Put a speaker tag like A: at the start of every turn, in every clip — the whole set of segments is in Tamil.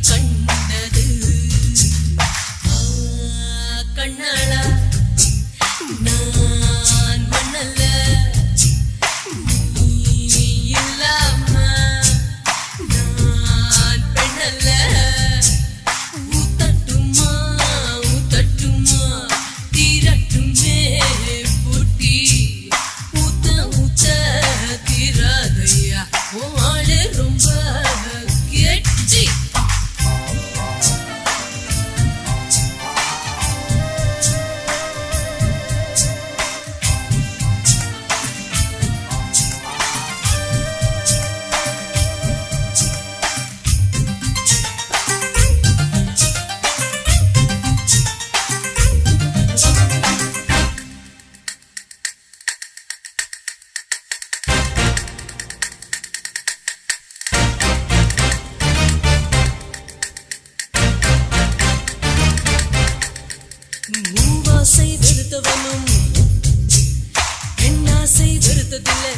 A: It's எந்தவனும் பெண்ணாசை வருத்ததில்லை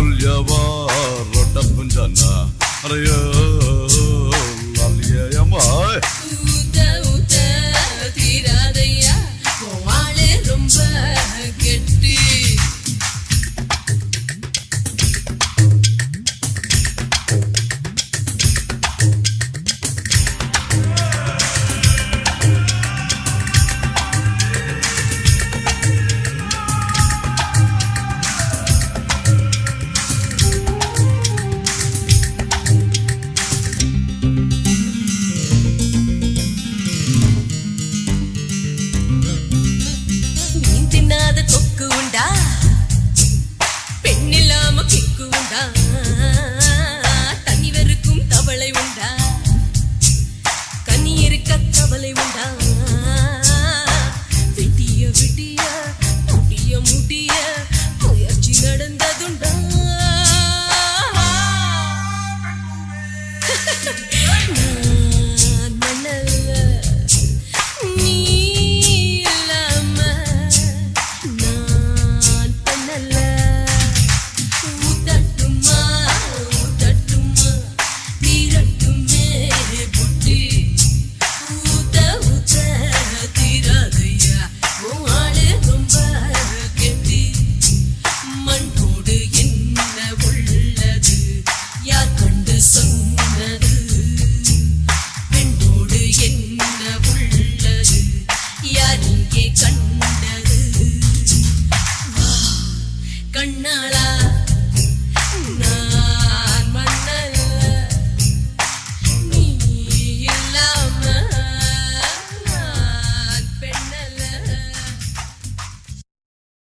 B: तुल्यवा रोटपुंजना अरे